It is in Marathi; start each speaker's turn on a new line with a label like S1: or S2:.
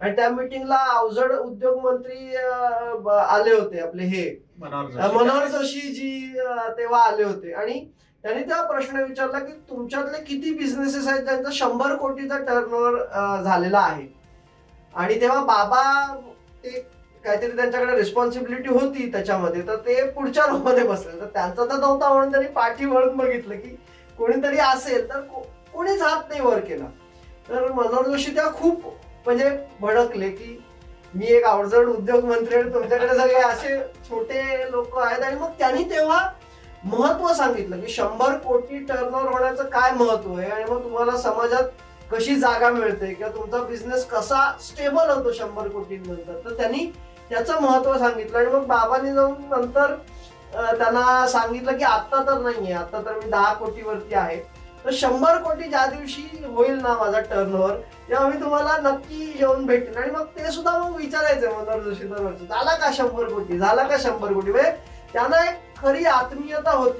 S1: आणि त्या मिटिंगला अवजड उद्योग मंत्री आले होते आपले हे.
S2: मनोहर जोशी.
S1: जी तेव्हा आले होते. आणि त्यांनी त्या प्रश्न विचारला की तुमच्यातले किती बिझनेसेस आहेत ज्यांचा शंभर कोटीचा टर्नओव्हर झालेला आहे? आणि तेव्हा बाबा ते काहीतरी त्यांच्याकडे रिस्पॉन्सिबिलिटी होती त्याच्यामध्ये. तर ते पुढच्या रो मध्ये बसले. तर त्यांचा तर नव्हता म्हणून त्यांनी पाठी वळून बघितलं की कोणीतरी असेल. तर कोणीच हात नाही वर केला. तर मनोहर जोशी तेव्हा खूप म्हणजे भडकले की मी एक अवजड उद्योग मंत्री आणि तुमच्याकडे सगळे असे छोटे लोक आहेत. आणि मग त्यांनी तेव्हा महत्त्व सांगितलं की शंभर कोटी टर्नओव्हर होण्याचं काय महत्त्व आहे? आणि मग तुम्हाला समाजात कशी जागा मिळते? किंवा तुमचा बिझनेस कसा स्टेबल होतो शंभर कोटींनंतर? तर त्यांनी त्याचं महत्त्व सांगितलं. आणि मग बाबांनी जाऊन नंतर त्यांना सांगितलं की आत्ता तर नाही आहे आत्ता तर मी दहा कोटीवरती आहे. तर शंभर कोटी ज्या दिवशी होईल ना माझा टर्नओव्हर तेव्हा मी तुम्हाला नक्की येऊन भेटेन आणि मग ते सुद्धा मग विचारायचं मनोहर जोशी दरवर्षी झाला का शंभर कोटी? झाला का शंभर कोटी? म्हणजे त्यांना एक खरी आत्मीयता होती.